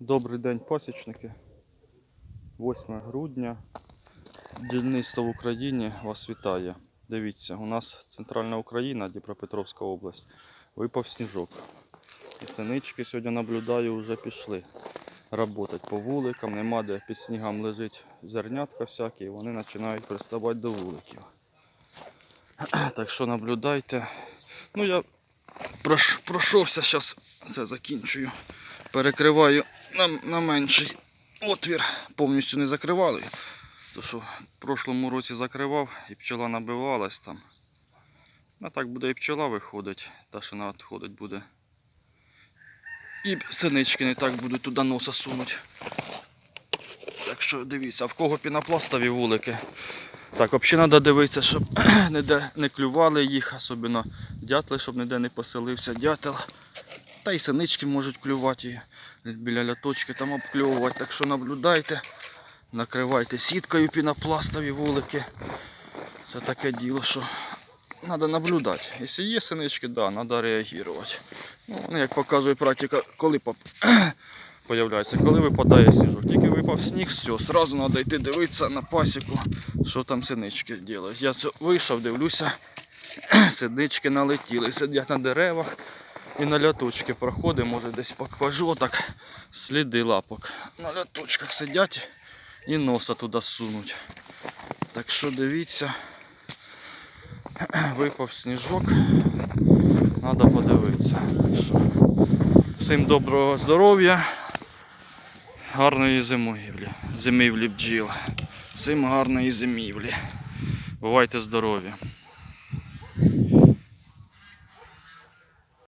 Добрий день, пасічники. 8 грудня. Дільництво в Україні вас вітає. Дивіться, у нас центральна Україна, Дніпропетровська область. Випав сніжок. І синички сьогодні наблюдаю, вже пішли работать по вуликам. Нема де під снігом лежить зернятка всякі, і вони починають приставати до вуликів. Так що наблюдайте. Ну я пройшовся, зараз це закінчую. Перекриваю на, на менший отвір. Повністю не закривали. То що в прошлому році закривав і пчела набивалась там. А так буде і пчела виходить, та що вона відходить буде. І синички не так будуть туди носа сунуть. Так що дивіться, а в кого пінопластові вулики. Так, взагалі треба дивитися, щоб ніде не клювали їх, особливо дятли, щоб ніде не поселився дятел. Та й синички можуть клювати і біля ляточки там обкльовувати. Так що наблюдайте, накривайте сіткою пінопластові вулики. Це таке діло, що треба наблюдати. Якщо є синички, да, треба реагувати. Ну, як показує практика, коли поп... появляється, коли випадає сніжок. Тільки випав сніг, все, одразу треба йти дивитися на пасіку, що там синички роблять. Я вийшов, дивлюся, синички налетіли, сидять на деревах і на ляточки проходить, може десь покажу, так сліди лапок. На ляточках сидять і носа туди сунуть. Так що дивіться, випав сніжок, треба подивитися. Всім доброго здоров'я, гарної зимівлі, зимівлі бджіл. Всім гарної зимівлі. Бувайте здорові!